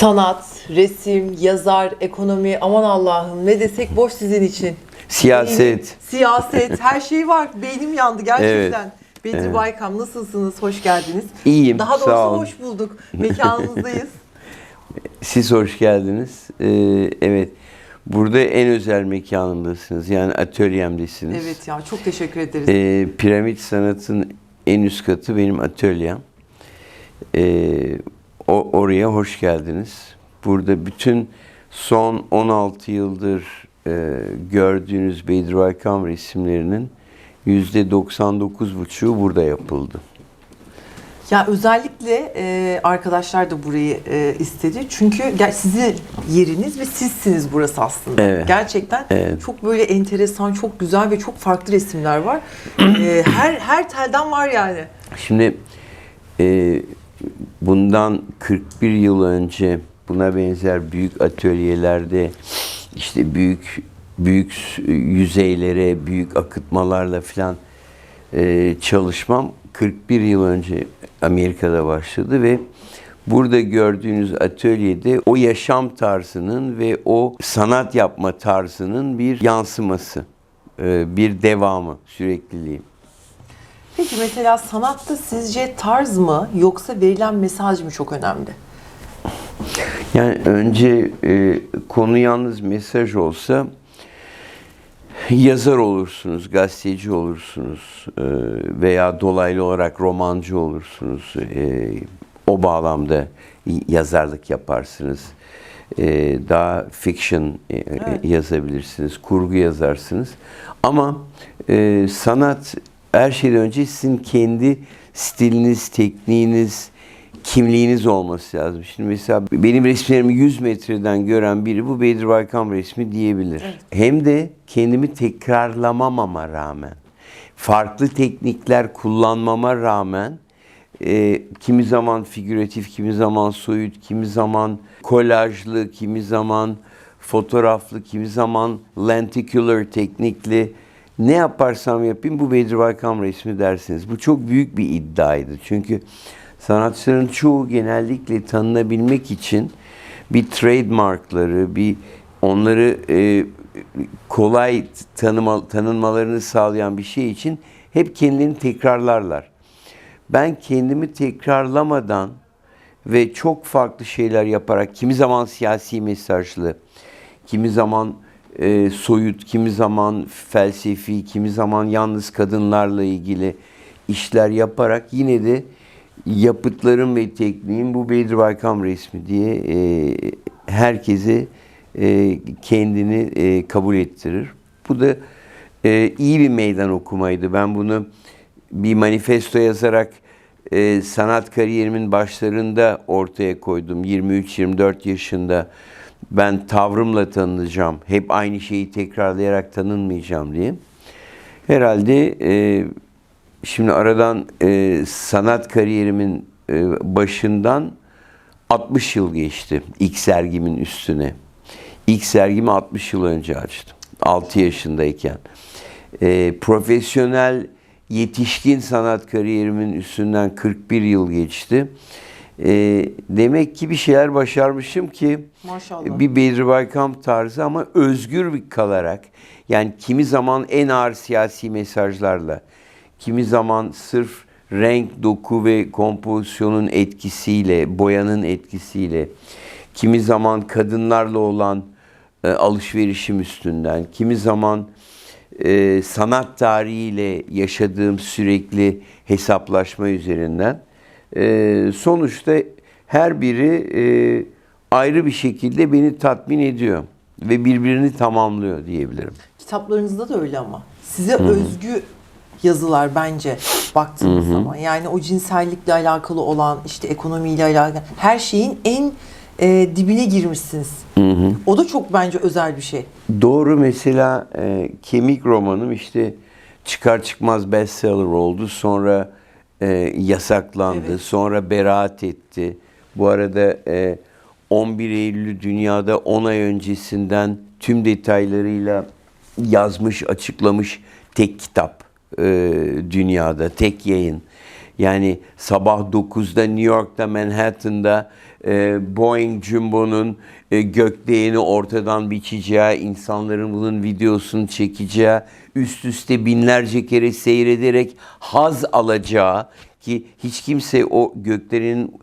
Sanat, resim, yazar, ekonomi aman Allah'ım ne desek boş sizin için. Siyaset. Beynim, siyaset her şey var. Beynim yandı gerçekten. Bedri Evet. Baykam nasılsınız? Hoş geldiniz. İyiyim, Daha doğrusu sağ olun. hoş bulduk. Mekanınızdayız. Siz hoş geldiniz. Ee, evet. Burada en özel mekanımdasınız. Yani atölyemdesiniz. evet ya çok teşekkür ederiz. Ee, piramit sanatın en üst katı benim atölyem. Ee, o, oraya hoş geldiniz. Burada bütün son 16 yıldır e, gördüğünüz Bedri Baykam resimlerinin %99,5'u burada yapıldı. Ya özellikle e, arkadaşlar da burayı e, istedi. Çünkü sizin yeriniz ve sizsiniz burası aslında. Evet. Gerçekten Evet. çok böyle enteresan, çok güzel ve çok farklı resimler var. E, her her telden var yani. Şimdi e, bundan 41 yıl önce buna benzer büyük atölyelerde işte büyük büyük yüzeylere, büyük akıtmalarla falan e, çalışmam 41 yıl önce Amerika'da başladı ve burada gördüğünüz atölyede o yaşam tarzının ve o sanat yapma tarzının bir yansıması, e, bir devamı, sürekliliği. Peki mesela sanatta sizce tarz mı yoksa verilen mesaj mı çok önemli? Yani önce e, konu yalnız mesaj olsa yazar olursunuz, gazeteci olursunuz e, veya dolaylı olarak romancı olursunuz. E, o bağlamda yazarlık yaparsınız. E, daha fiction e, Evet. yazabilirsiniz, kurgu yazarsınız. Ama e, sanat her şeyden önce sizin kendi stiliniz, tekniğiniz, kimliğiniz olması lazım. Şimdi mesela benim resimlerimi 100 metreden gören biri bu Bedri Baykam resmi diyebilir. Hem de kendimi tekrarlamamama rağmen, farklı teknikler kullanmama rağmen e, kimi zaman figüratif, kimi zaman soyut, kimi zaman kolajlı, kimi zaman fotoğraflı, kimi zaman lenticular teknikli ne yaparsam yapayım bu Bedri Baykam resmi dersiniz. Bu çok büyük bir iddiaydı. Çünkü sanatçıların çoğu genellikle tanınabilmek için bir trademarkları, bir onları e, kolay tanıma, tanınmalarını sağlayan bir şey için hep kendilerini tekrarlarlar. Ben kendimi tekrarlamadan ve çok farklı şeyler yaparak kimi zaman siyasi mesajlı, kimi zaman e, soyut, kimi zaman felsefi, kimi zaman yalnız kadınlarla ilgili işler yaparak yine de yapıtlarım ve tekniğim bu Bedri Baykam resmi diye e, herkese e, kendini e, kabul ettirir. Bu da e, iyi bir meydan okumaydı. Ben bunu bir manifesto yazarak e, sanat kariyerimin başlarında ortaya koydum. 23-24 yaşında ben tavrımla tanınacağım. Hep aynı şeyi tekrarlayarak tanınmayacağım diye. Herhalde e, şimdi aradan e, sanat kariyerimin e, başından 60 yıl geçti ilk sergimin üstüne. İlk sergimi 60 yıl önce açtım. 6 yaşındayken. E, profesyonel yetişkin sanat kariyerimin üstünden 41 yıl geçti. E, demek ki bir şeyler başarmışım ki Maşallah. bir Bedri Baykam tarzı ama özgür bir kalarak yani kimi zaman en ağır siyasi mesajlarla kimi zaman sırf renk, doku ve kompozisyonun etkisiyle, boyanın etkisiyle kimi zaman kadınlarla olan e, alışverişim üstünden, kimi zaman e, sanat tarihiyle yaşadığım sürekli hesaplaşma üzerinden e, sonuçta her biri e, ayrı bir şekilde beni tatmin ediyor ve birbirini tamamlıyor diyebilirim. Kitaplarınızda da öyle ama. Size özgü yazılar bence baktığınız zaman. Yani o cinsellikle alakalı olan, işte ekonomiyle alakalı her şeyin en e, dibine girmişsiniz. O da çok bence özel bir şey. Doğru mesela e, Kemik romanım işte çıkar çıkmaz bestseller oldu. Sonra e, yasaklandı. Evet. Sonra beraat etti. Bu arada e, 11 Eylül'ü dünyada 10 ay öncesinden tüm detaylarıyla yazmış, açıklamış tek kitap e, dünyada, tek yayın. Yani sabah 9'da New York'ta Manhattan'da e, Boeing Jumbo'nun e, ortadan biçeceği, insanların bunun videosunu çekeceği, üst üste binlerce kere seyrederek haz alacağı ki hiç kimse o göklerin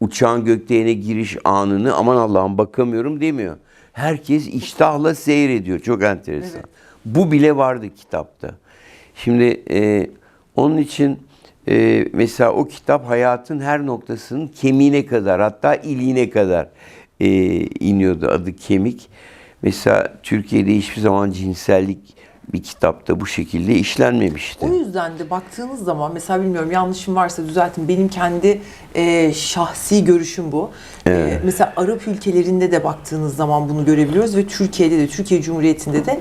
uçağın gökdelene giriş anını aman Allah'ım bakamıyorum demiyor. Herkes iştahla seyrediyor. Çok enteresan. Evet. Bu bile vardı kitapta. Şimdi e, onun için e, mesela o kitap hayatın her noktasının kemiğine kadar hatta iliğine kadar e, iniyordu adı kemik. Mesela Türkiye'de hiçbir zaman cinsellik bir kitapta bu şekilde işlenmemişti. O yüzden de baktığınız zaman mesela bilmiyorum yanlışım varsa düzeltin. Benim kendi e, şahsi görüşüm bu. E, mesela Arap ülkelerinde de baktığınız zaman bunu görebiliyoruz ve Türkiye'de de Türkiye Cumhuriyeti'nde de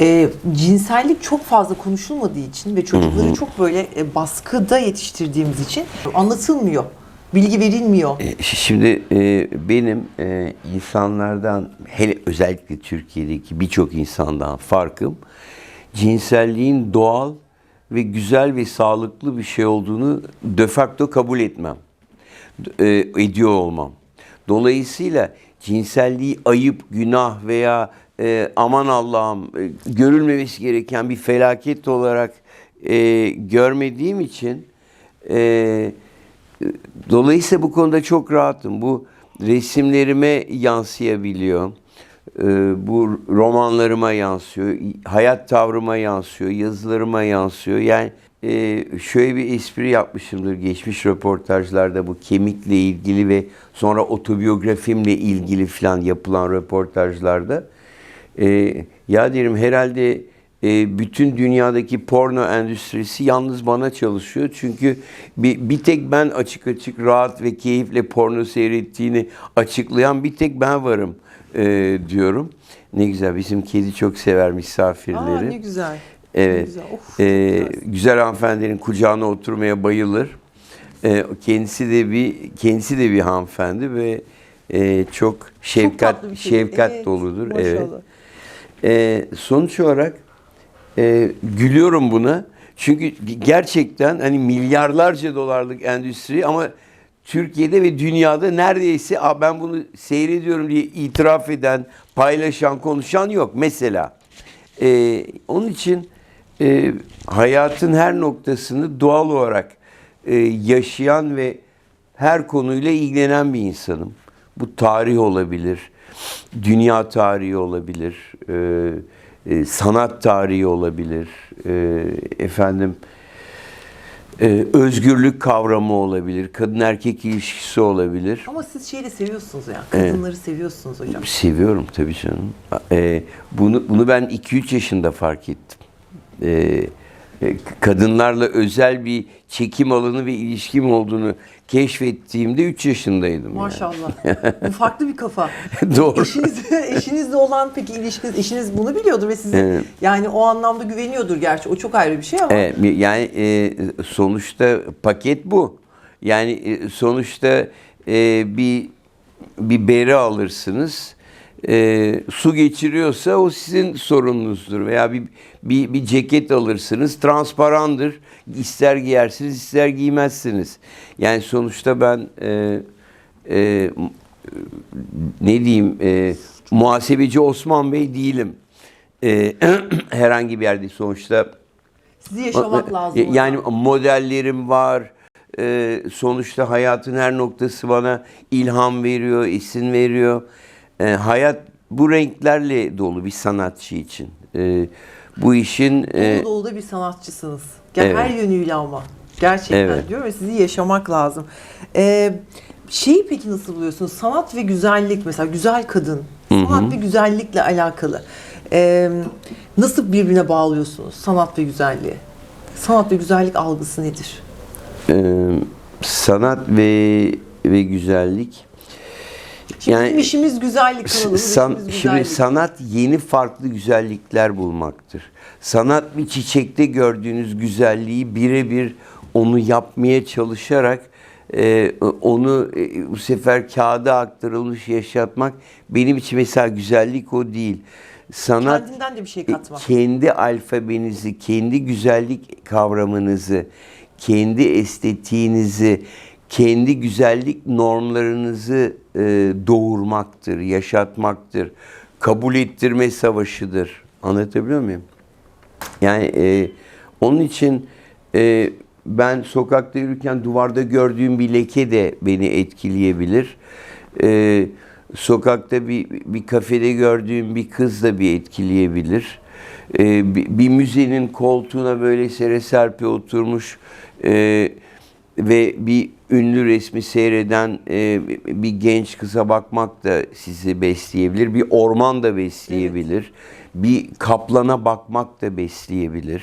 e, cinsellik çok fazla konuşulmadığı için ve çocukları çok böyle e, baskıda yetiştirdiğimiz için anlatılmıyor. Bilgi verilmiyor. E, Şimdi e, benim e, insanlardan hele özellikle Türkiye'deki birçok insandan farkım cinselliğin doğal ve güzel ve sağlıklı bir şey olduğunu de facto kabul etmem. E, ediyor olmam. Dolayısıyla cinselliği ayıp, günah veya e, aman Allah'ım e, görülmemesi gereken bir felaket olarak e, görmediğim için e, Dolayısıyla bu konuda çok rahatım. Bu resimlerime yansıyabiliyor. Ee, bu romanlarıma yansıyor. Hayat tavrıma yansıyor. Yazılarıma yansıyor. Yani e, şöyle bir espri yapmışımdır geçmiş röportajlarda bu kemikle ilgili ve sonra otobiyografimle ilgili falan yapılan röportajlarda. Ee, ya derim herhalde e, bütün dünyadaki porno endüstrisi yalnız bana çalışıyor. Çünkü bir, bir tek ben açık açık rahat ve keyifle porno seyrettiğini açıklayan bir tek ben varım e, diyorum. Ne güzel bizim kedi çok sever misafirleri. Aa ne güzel. Evet. Ne güzel. Of, Ee, çok güzel. güzel hanımefendinin kucağına oturmaya bayılır. Ee, kendisi de bir kendisi de bir hanımefendi ve e, çok şefkat şey. şefkat Evet, doludur. maşallah. Evet. Ee, sonuç olarak e, gülüyorum buna. Çünkü gerçekten hani milyarlarca dolarlık endüstri ama Türkiye'de ve dünyada neredeyse "Aa, ben bunu seyrediyorum diye itiraf eden, paylaşan, konuşan yok mesela. Ee, onun için e, hayatın her noktasını doğal olarak e, yaşayan ve her konuyla ilgilenen bir insanım. Bu tarih olabilir, dünya tarihi olabilir, e, e, sanat tarihi olabilir, e, efendim e, özgürlük kavramı olabilir, kadın erkek ilişkisi olabilir. Ama siz şeyi de seviyorsunuz ya. Kadınları seviyorsunuz hocam. Seviyorum tabii canım. Ee, bunu bunu ben 2-3 yaşında fark ettim. E, kadınlarla özel bir çekim alanı ve ilişkim olduğunu keşfettiğimde 3 yaşındaydım. yani. Maşallah. Bu farklı bir kafa. Doğru. Eşiniz, eşinizle olan peki ilişkiniz, eşiniz bunu biliyordur ve size Evet. yani o anlamda güveniyordur gerçi. O çok ayrı bir şey ama. Evet, yani e, sonuçta paket bu. Yani e, sonuçta e, bir bir bere alırsınız. E, su geçiriyorsa o sizin sorununuzdur. Veya bir, bir, bir ceket alırsınız. Transparandır. İster giyersiniz ister giymezsiniz. Yani sonuçta ben e, e, ne diyeyim e, muhasebeci Osman Bey değilim. E, herhangi bir yerde sonuçta Sizi yaşamak lazım. yani modellerim var. Ee, sonuçta hayatın her noktası bana ilham veriyor, esin veriyor. Ee, hayat bu renklerle dolu bir sanatçı için. Ee, bu işin e, Dolu dolu da bir sanatçısınız. Gel Evet. Her yönüyle ama. Gerçekten Evet. diyorum ya sizi yaşamak lazım. Ee, şeyi peki nasıl buluyorsunuz? Sanat ve güzellik mesela güzel kadın. Sanat ve güzellikle alakalı. Ee, nasıl birbirine bağlıyorsunuz sanat ve güzelliği? Sanat ve güzellik algısı nedir? e, sanat ve ve güzellik. Şimdi Yani- bizim işimiz güzellik kanalımız, San- işimiz şimdi sanat yeni farklı güzellikler bulmaktır. Sanat bir çiçekte gördüğünüz güzelliği birebir onu yapmaya çalışarak e, onu e, bu sefer kağıda aktarılmış yaşatmak benim için mesela güzellik o değil. Sanat Kendinden de bir şey e, katmak. kendi alfabenizi, kendi güzellik kavramınızı, kendi estetiğinizi, kendi güzellik normlarınızı e, doğurmaktır, yaşatmaktır, kabul ettirme savaşıdır. Anlatabiliyor muyum? Yani e, onun için e, ben sokakta yürürken duvarda gördüğüm bir leke de beni etkileyebilir. E, sokakta bir, bir kafede gördüğüm bir kız da bir etkileyebilir. E, bir, bir müzenin koltuğuna böyle sere serpe oturmuş e, ve bir ünlü resmi seyreden e, bir genç kıza bakmak da sizi besleyebilir. Bir orman da besleyebilir. Bir kaplana bakmak da besleyebilir.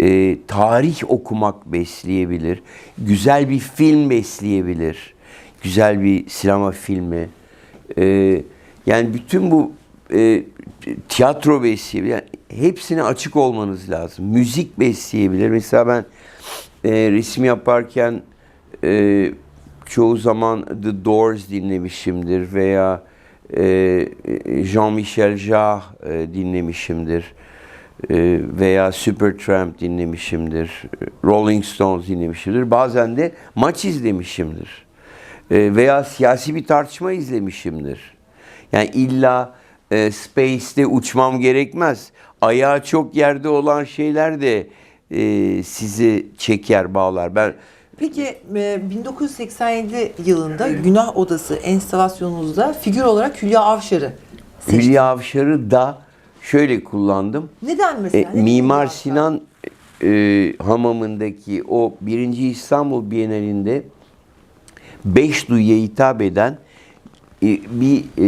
E, tarih okumak besleyebilir. Güzel bir film besleyebilir. Güzel bir sinema filmi. E, yani bütün bu e, tiyatro besleyebilir. Yani hepsine açık olmanız lazım. Müzik besleyebilir. Mesela ben e, resim yaparken e, çoğu zaman The Doors dinlemişimdir veya e, Jean-Michel Jarre e, dinlemişimdir e, veya Supertramp dinlemişimdir, Rolling Stones dinlemişimdir. Bazen de maç izlemişimdir E, veya siyasi bir tartışma izlemişimdir. Yani illa e, Space'te uçmam gerekmez. Ayağı çok yerde olan şeyler de e, sizi çeker, bağlar. Ben Peki e, 1987 yılında Günah Odası enstalasyonunuzda figür olarak Hülya Avşar'ı seçtiniz. Hülya Avşar'ı da şöyle kullandım. Neden E, mesela? Neden Mimar Hülya Avşar? Sinan e, hamamındaki o birinci İstanbul Bienalinde beş duyuya hitap eden e, bir e,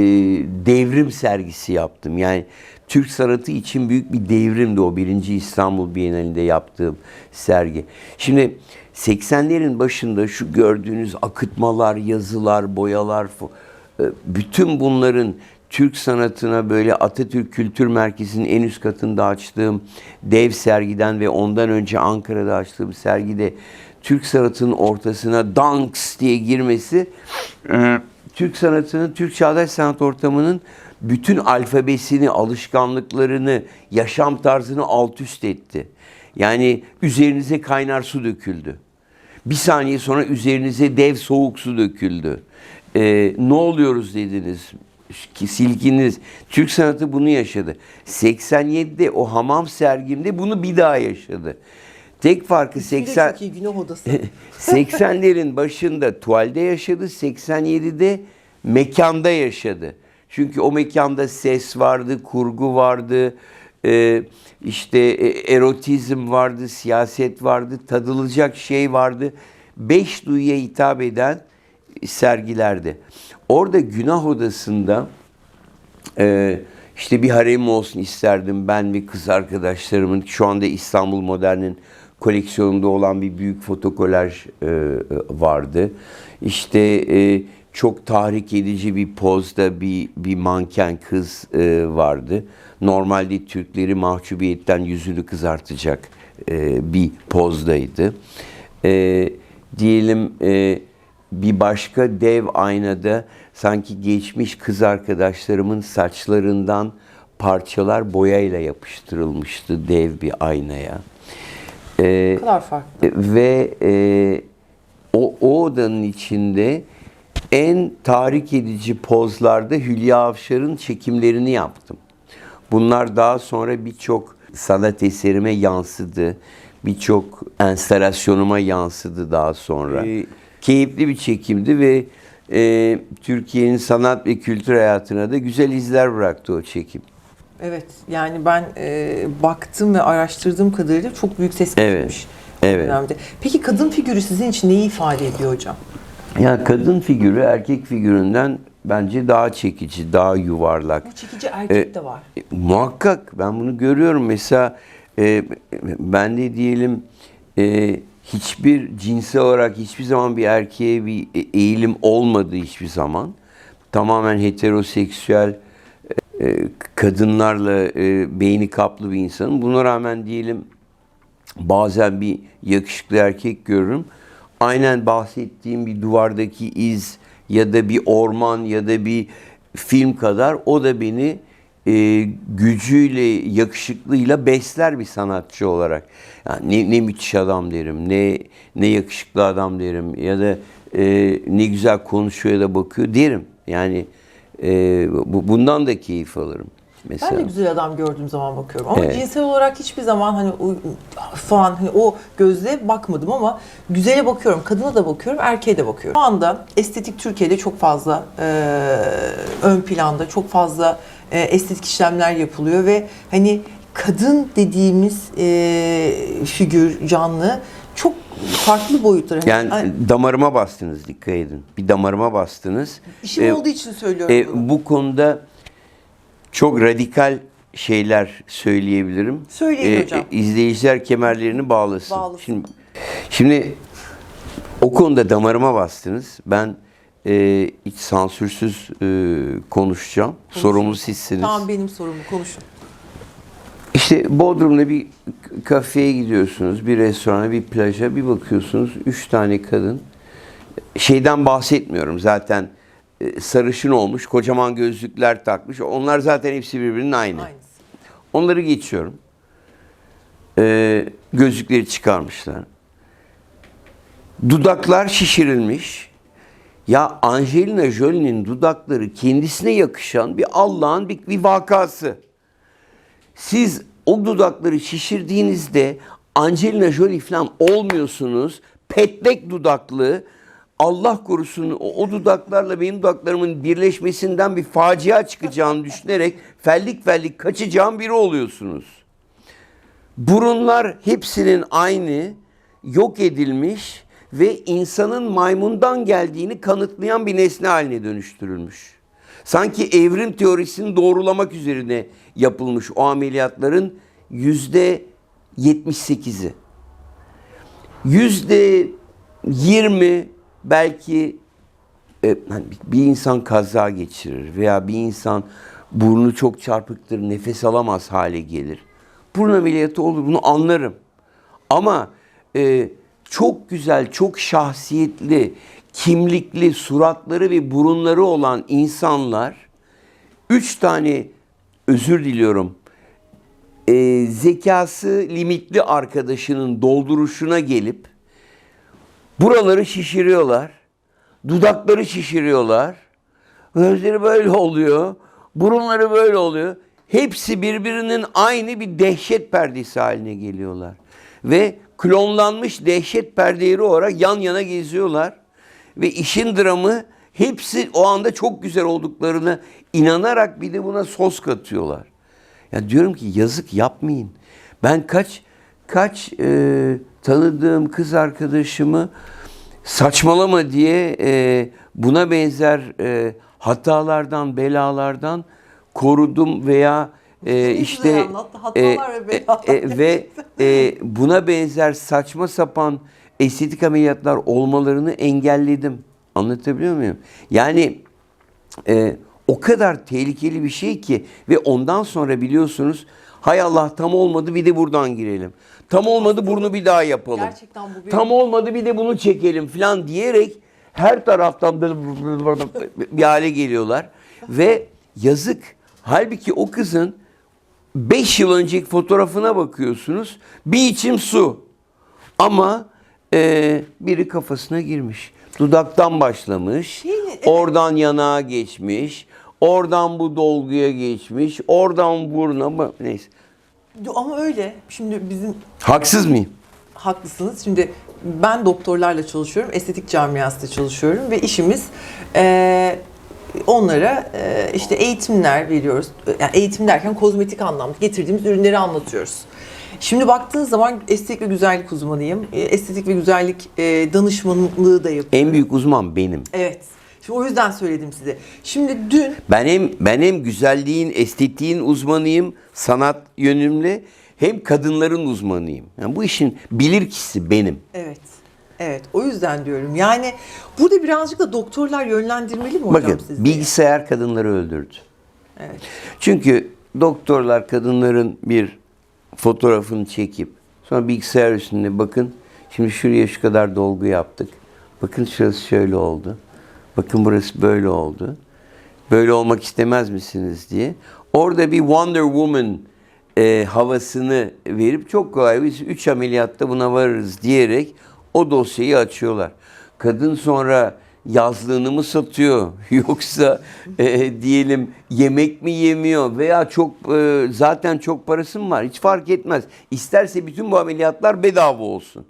devrim sergisi yaptım. Yani Türk sanatı için büyük bir devrimdi o birinci İstanbul Bienalinde yaptığım sergi. Şimdi 80'lerin başında şu gördüğünüz akıtmalar, yazılar, boyalar, e, bütün bunların Türk sanatına böyle Atatürk Kültür Merkezi'nin en üst katında açtığım dev sergiden ve ondan önce Ankara'da açtığım sergide Türk sanatının ortasına danks diye girmesi e, Türk sanatının, Türk çağdaş sanat ortamının bütün alfabesini, alışkanlıklarını, yaşam tarzını alt üst etti. Yani üzerinize kaynar su döküldü. Bir saniye sonra üzerinize dev soğuk su döküldü. Ee, ne oluyoruz dediniz. Ki Silkiniz. Türk sanatı bunu yaşadı. 87'de o hamam sergimde bunu bir daha yaşadı. Tek farkı İsmi de 80 çok iyi Günah Odası. 80'lerin başında tuvalde yaşadı, 87'de mekanda yaşadı. Çünkü o mekanda ses vardı, kurgu vardı, e, işte e, erotizm vardı, siyaset vardı, tadılacak şey vardı. Beş duyuya hitap eden sergilerdi. Orada günah odasında ee, işte bir harem olsun isterdim ben ve kız arkadaşlarımın şu anda İstanbul Modern'in koleksiyonunda olan bir büyük fotokolaj e, vardı. İşte e, çok tahrik edici bir pozda bir bir manken kız e, vardı. Normalde Türkleri mahcubiyetten yüzünü kızartacak e, bir pozdaydı. E, diyelim e, bir başka dev aynada sanki geçmiş kız arkadaşlarımın saçlarından parçalar boyayla yapıştırılmıştı dev bir aynaya. Ee, Ne kadar farklı. ve e, o, o odanın içinde en tahrik edici pozlarda Hülya Avşar'ın çekimlerini yaptım. Bunlar daha sonra birçok sanat eserime yansıdı. Birçok enstalasyonuma yansıdı daha sonra. Ee, keyifli bir çekimdi ve e, Türkiye'nin sanat ve kültür hayatına da güzel izler bıraktı o çekim. Evet yani ben e, baktım ve araştırdığım kadarıyla çok büyük ses Evet, getirmiş. evet. Peki kadın figürü sizin için neyi ifade ediyor hocam? Yani kadın figürü erkek figüründen bence daha çekici, daha yuvarlak. Bu çekici erkek E, de var. E, Muhakkak ben bunu görüyorum. Mesela e, ben de diyelim e, hiçbir cinsel olarak hiçbir zaman bir erkeğe bir e- eğilim olmadı hiçbir zaman. Tamamen heteroseksüel e, kadınlarla e, beyni kaplı bir insanım. Buna rağmen diyelim bazen bir yakışıklı erkek görürüm. Aynen bahsettiğim bir duvardaki iz ya da bir orman ya da bir film kadar o da beni e, gücüyle, yakışıklığıyla besler bir sanatçı olarak. Yani ne, ne müthiş adam derim, ne ne yakışıklı adam derim ya da e, ne güzel konuşuyor ya da bakıyor derim. Yani e, bu, bundan da keyif alırım. Mesela. Ben de güzel adam gördüğüm zaman bakıyorum. Ama Evet. cinsel olarak hiçbir zaman hani o, falan hani o gözle bakmadım ama güzele bakıyorum. Kadına da bakıyorum, erkeğe de bakıyorum. Şu anda estetik Türkiye'de çok fazla e, ön planda, çok fazla e, estetik işlemler yapılıyor ve hani kadın dediğimiz e, figür, canlı çok farklı boyutlar. Hani- Yani hani damarıma bastınız dikkat edin. Bir damarıma bastınız. işim E, olduğu için söylüyorum E, bunu. bu konuda çok radikal şeyler söyleyebilirim. Söyleyin hocam. izleyiciler kemerlerini bağlasın. Bağlasın. Şimdi, şimdi o konuda damarıma bastınız. Ben e, hiç sansürsüz e, konuşacağım. Sorumlu sizsiniz. Tamam benim sorum bu, konuşun. İşte Bodrum'da bir kafeye gidiyorsunuz, bir restorana, bir plaja, bir bakıyorsunuz üç tane kadın. Şeyden bahsetmiyorum zaten sarışın olmuş, kocaman gözlükler takmış. Onlar zaten hepsi birbirinin aynı. Aynısı. Onları geçiyorum. Ee, gözlükleri çıkarmışlar. Dudaklar şişirilmiş. Ya Angelina Jolie'nin dudakları kendisine yakışan bir Allah'ın bir, bir vakası. Siz o dudakları şişirdiğinizde Angelina Jolie falan olmuyorsunuz. Petlek dudaklı, Allah korusun o, o dudaklarla benim dudaklarımın birleşmesinden bir facia çıkacağını düşünerek fellik fellik kaçacağım biri oluyorsunuz. Burunlar hepsinin aynı, yok edilmiş ve insanın maymundan geldiğini kanıtlayan bir nesne haline dönüştürülmüş. Sanki evrim teorisini doğrulamak üzerine yapılmış o ameliyatların yüzde 78'i. Yüzde 20 belki e, hani bir insan kaza geçirir veya bir insan burnu çok çarpıktır, nefes alamaz hale gelir. Burun ameliyatı olur, bunu anlarım. Ama e, çok güzel, çok şahsiyetli, kimlikli suratları ve burunları olan insanlar üç tane özür diliyorum e, zekası limitli arkadaşının dolduruşuna gelip buraları şişiriyorlar. Dudakları şişiriyorlar. Gözleri böyle oluyor. Burunları böyle oluyor. Hepsi birbirinin aynı bir dehşet perdesi haline geliyorlar. Ve klonlanmış dehşet perdeleri olarak yan yana geziyorlar. Ve işin dramı hepsi o anda çok güzel olduklarını inanarak bir de buna sos katıyorlar. Ya diyorum ki yazık yapmayın. Ben kaç kaç e, tanıdığım kız arkadaşımı saçmalama diye e, buna benzer e, hatalardan, belalardan korudum veya e, işte ve belalar e, ve e, buna benzer saçma sapan estetik ameliyatlar olmalarını engelledim. Anlatabiliyor muyum? Yani e, o kadar tehlikeli bir şey ki ve ondan sonra biliyorsunuz hay Allah tam olmadı bir de buradan girelim. Tam olmadı burnu bir daha yapalım. Gerçekten bu bir- Tam olmadı bir de bunu çekelim falan diyerek her taraftan bir hale geliyorlar. Ve yazık. Halbuki o kızın 5 yıl önceki fotoğrafına bakıyorsunuz. Bir içim su. Ama e, biri kafasına girmiş. Dudaktan başlamış. Evet. Oradan yanağa geçmiş. Oradan bu dolguya geçmiş. Oradan buruna. Ba- Neyse. Ama öyle. Şimdi bizim Haksız mıyım? haklısınız. Şimdi ben doktorlarla çalışıyorum. Estetik camiasında çalışıyorum ve işimiz eee, onlara eee, işte eğitimler veriyoruz. Yani eğitim derken kozmetik anlamda getirdiğimiz ürünleri anlatıyoruz. Şimdi baktığınız zaman estetik ve güzellik uzmanıyım. E, Estetik ve güzellik e, danışmanlığı da yapıyorum. En büyük uzman benim. Evet. Şimdi o yüzden söyledim size. Şimdi dün Ben hem ben hem güzelliğin, estetiğin uzmanıyım, sanat yönümle hem kadınların uzmanıyım. Yani bu işin bilirkişisi benim. evet. Evet. O yüzden diyorum. Yani burada birazcık da doktorlar yönlendirmeli mi hocam Bakın sizce? bilgisayar kadınları öldürdü. Evet. Çünkü doktorlar kadınların bir fotoğrafını çekip sonra bilgisayar üstünde bakın şimdi şuraya şu kadar dolgu yaptık. Bakın şurası şöyle oldu. Bakın burası böyle oldu. böyle olmak istemez misiniz diye. Orada bir Wonder Woman e, havasını verip çok kolay biz 3 ameliyatta buna varırız diyerek o dosyayı açıyorlar. Kadın sonra yazlığını mı satıyor yoksa e, diyelim yemek mi yemiyor veya çok e, zaten çok parası mı var hiç fark etmez. İsterse bütün bu ameliyatlar bedava olsun.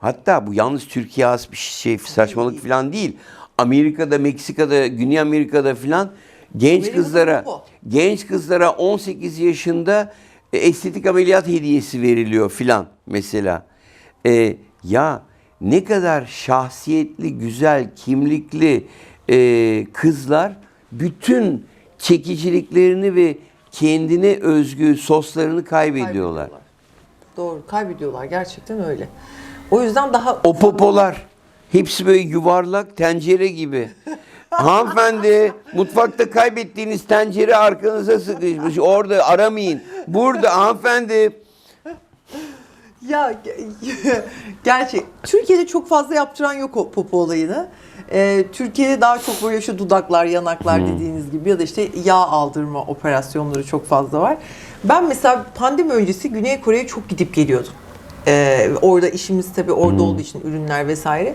Hatta bu yalnız Türkiye has bir şey saçmalık falan değil. Amerika'da, Meksika'da, Güney Amerika'da falan genç Amerika'da kızlara bu. genç kızlara 18 yaşında e, estetik ameliyat hediyesi veriliyor filan mesela. E, ya ne kadar şahsiyetli, güzel, kimlikli e, kızlar bütün çekiciliklerini ve kendine özgü soslarını kaybediyorlar. Doğru kaybediyorlar gerçekten öyle. O yüzden daha O popolar hepsi böyle yuvarlak tencere gibi. Hanımefendi mutfakta kaybettiğiniz tencere arkanıza sıkışmış. Orada aramayın. Burada hanımefendi Ya ge- gerçek. Türkiye'de çok fazla yaptıran yok o popo olayını. Ee, Türkiye'de daha çok böyle şu dudaklar, yanaklar dediğiniz gibi ya da işte yağ aldırma operasyonları çok fazla var. Ben mesela pandemi öncesi Güney Kore'ye çok gidip geliyordum. Ee, orada işimiz tabii orada olduğu için ürünler vesaire.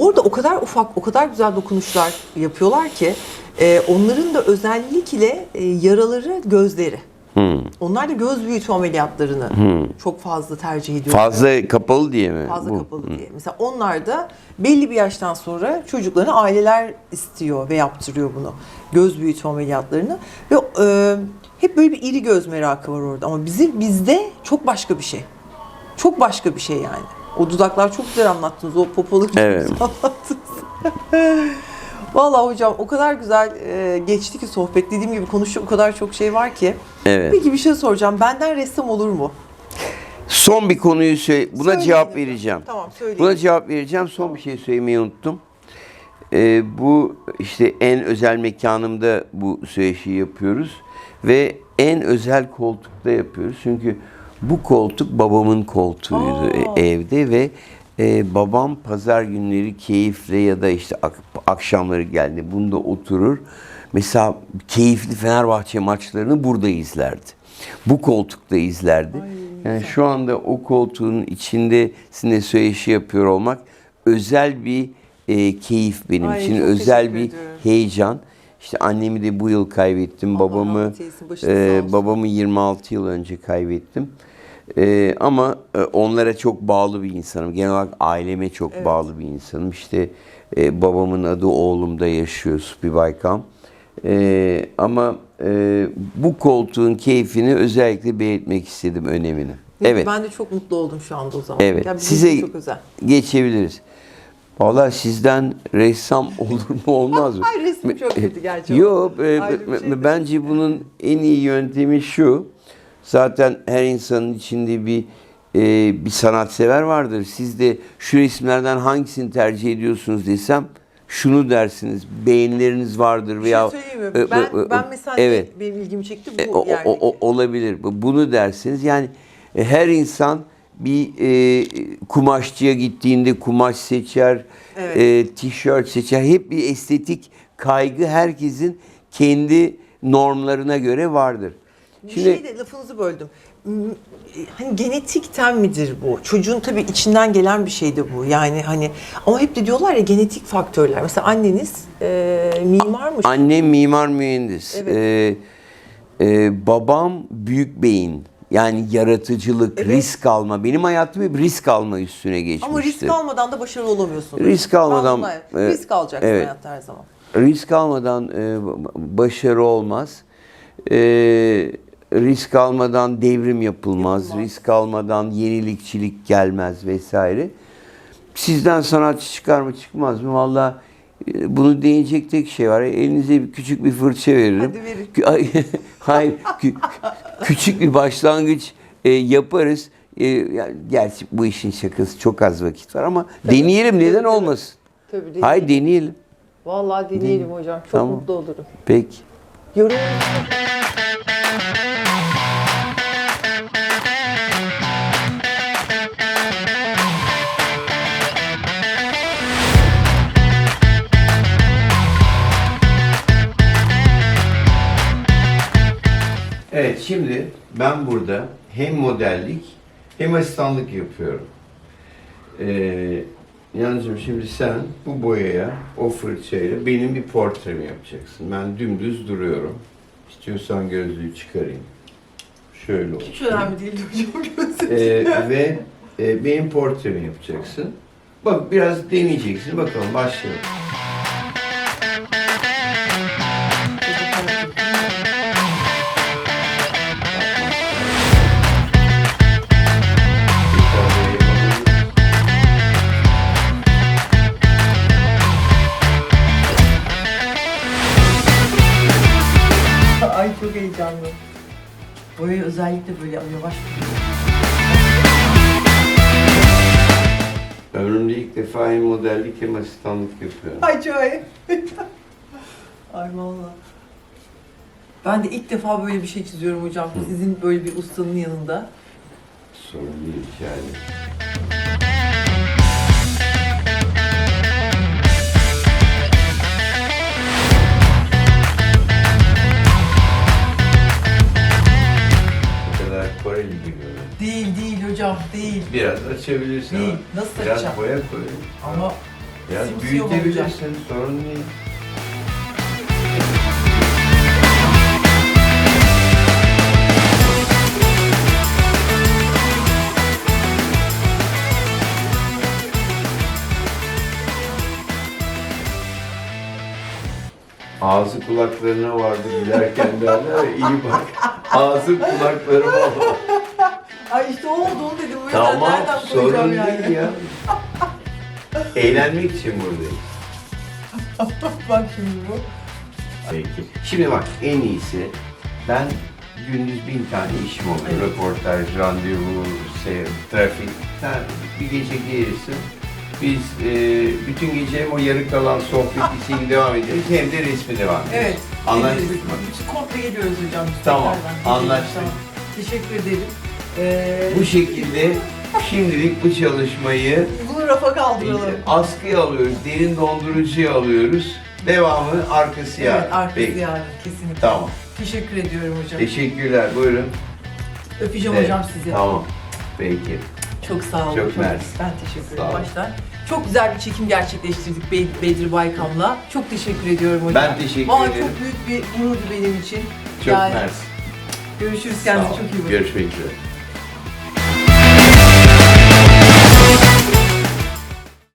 Orada o kadar ufak, o kadar güzel dokunuşlar yapıyorlar ki e, onların da özellikle e, yaraları gözleri. Onlar da göz büyütme ameliyatlarını çok fazla tercih ediyorlar. fazla kapalı diye mi? Fazla Bu? kapalı diye. Mesela onlar da belli bir yaştan sonra çocuklarını aileler istiyor ve yaptırıyor bunu. Göz büyütme ameliyatlarını. Ve e, hep böyle bir iri göz merakı var orada. Ama bizim bizde çok başka bir şey. Çok başka bir şey yani. O dudaklar çok güzel anlattınız. O popoları çok Evet. güzel anlattınız. Vallahi hocam o kadar güzel e, geçti ki sohbet. Dediğim gibi konuşacak o kadar çok şey var ki. Evet. Peki bir şey soracağım. Benden ressam olur mu? Son bir konuyu söyle. Buna Söyleyin cevap vereceğim. Tamam, söyleyin. Buna cevap vereceğim. Son bir şey söylemeyi unuttum. Ee, bu işte en özel mekanımda bu söyleşiyi yapıyoruz ve en özel koltukta yapıyoruz. Çünkü bu koltuk babamın koltuğuydu e, evde ve e, babam pazar günleri keyifle ya da işte ak- akşamları geldi bunda oturur. Mesela keyifli Fenerbahçe maçlarını burada izlerdi. Bu koltukta izlerdi. Yani şu anda o koltuğun içinde sizinle söyleşi yapıyor olmak özel bir e, keyif benim Ay, için. çok Özel teşekkür bir ediyorum. heyecan. İşte annemi de bu yıl kaybettim. Allah babamı rahmet eylesin, başınız e, olsun. babamı 26 yıl önce kaybettim. E, ama e, onlara çok bağlı bir insanım. Genel olarak aileme çok Evet. bağlı bir insanım. İşte e, babamın adı oğlumda yaşıyor Supi Baykam. E, ama e, bu koltuğun keyfini özellikle belirtmek istedim önemini. Evet. Ben de çok mutlu oldum şu anda o zaman. Evet. Ya bizim Size çok özel. geçebiliriz. Valla sizden ressam olur mu olmaz mı? Ay resim çok kötü gerçi. Yok, e, şey bence bunun en iyi yöntemi şu. Zaten her insanın içinde bir e, bir sanatsever vardır. Siz de şu resimlerden hangisini tercih ediyorsunuz desem şunu dersiniz. Beğenileriniz vardır Bir veya şey e? Ben, e, e, ben mesela evet. benim ilgimi çekti E, bu o, yani. o- o- olabilir. Bu- Bunu dersiniz. Yani e, her insan bir e, kumaşçıya gittiğinde kumaş seçer, Evet. e, tişört seçer. Hep bir estetik kaygı herkesin kendi normlarına göre vardır. Bir Şimdi şey de lafınızı böldüm. M- Hani genetikten midir bu? Çocuğun tabii içinden gelen bir şey de bu. Yani hani ama hep de diyorlar ya genetik faktörler. Mesela anneniz e, mimarmış. annem mimar mühendis. Evet. E, e, babam büyük beyin. Yani yaratıcılık, Evet. risk alma. Benim hayatım hep risk alma üstüne geçmişti. ama risk almadan da başarılı olamıyorsunuz. Risk almadan- buna- e, risk alacaksın evet. hayatta her zaman. risk almadan e, başarı olmaz. E, risk almadan devrim yapılmaz. Yapılmaz. Risk almadan yenilikçilik gelmez vesaire. Sizden sanatçı çıkar mı çıkmaz mı? Valla e, bunu değinecek tek şey var. Elinize bir küçük bir fırça veririm. Hadi verin. Hayır, kü- küçük bir başlangıç e, yaparız. E, yani gerçi bu işin şakası çok az vakit var ama deneyelim neden tabii. olmasın? Tabii deneyelim. Hayır deneyelim. Vallahi deneyelim hocam. Çok Tamam. mutlu olurum. Peki. Yorum şimdi ben burada hem modellik hem asistanlık yapıyorum. Ee, Yancım şimdi sen bu boyaya, o fırçayla benim bir portremi yapacaksın. Ben dümdüz duruyorum. İstiyorsan gözlüğü çıkarayım. Şöyle olsun. Hiç önemli değil hocam gözüm. Ee, ve e, benim portremi yapacaksın. Bak biraz deneyeceksin. Bakalım başlayalım. Boyayı özellikle böyle yavaş Ömrümde ilk defa hem modellik hem asistanlık yapıyorum. Ay çok Ay valla. Ben de ilk defa böyle bir şey çiziyorum hocam. Sizin böyle bir ustanın yanında. Sorun değil rica hocam değil. Biraz açabilirsin Değil. ama Nasıl biraz açacağım? boya koyun. Ama Biraz simsiyah büyütebilirsin sorun değil. Ağzı kulaklarına vardı gülerken derler ya, iyi bak. Ağzı kulaklarıma var. Ay işte o oldu onu dedim. O yüzden Tamam nereden sorun koyacağım yani? değil ya. Eğlenmek için buradayım. Bak şimdi bu. Peki. Şimdi bak en iyisi ben gündüz bin tane işim oluyor. Evet. Röportaj, randevu, şey, trafik. Sen bir gece gelirsin. Biz e, bütün gece hem o yarı kalan sohbet için devam ederiz hem de resmi devam ederiz. Evet. Anlaştık mı? Biz komple geliyoruz hocam. Tamam, tekrardan. anlaştık. Teşekkür ederim. Ee, Bu şekilde şimdilik bu çalışmayı bunu rafa kaldıralım. askıya alıyoruz, derin dondurucuya alıyoruz. Devamı arkası yarın. Evet, arkası Peki. yarın kesinlikle. Tamam. Teşekkür ediyorum hocam. Teşekkürler. Buyurun. Öpeceğim Evet, hocam sizi. Tamam. Peki. Çok sağ olun. Çok mersi. Ben teşekkür Sağ ederim olun. baştan. Çok güzel bir çekim gerçekleştirdik Bed- Bedri Baykam'la. Çok teşekkür ediyorum hocam. Ben teşekkür Vallahi ederim. çok büyük bir gururdu benim için. Çok mersi. Görüşürüz Sağ kendinize olun. çok iyi bakın. Görüşmek üzere.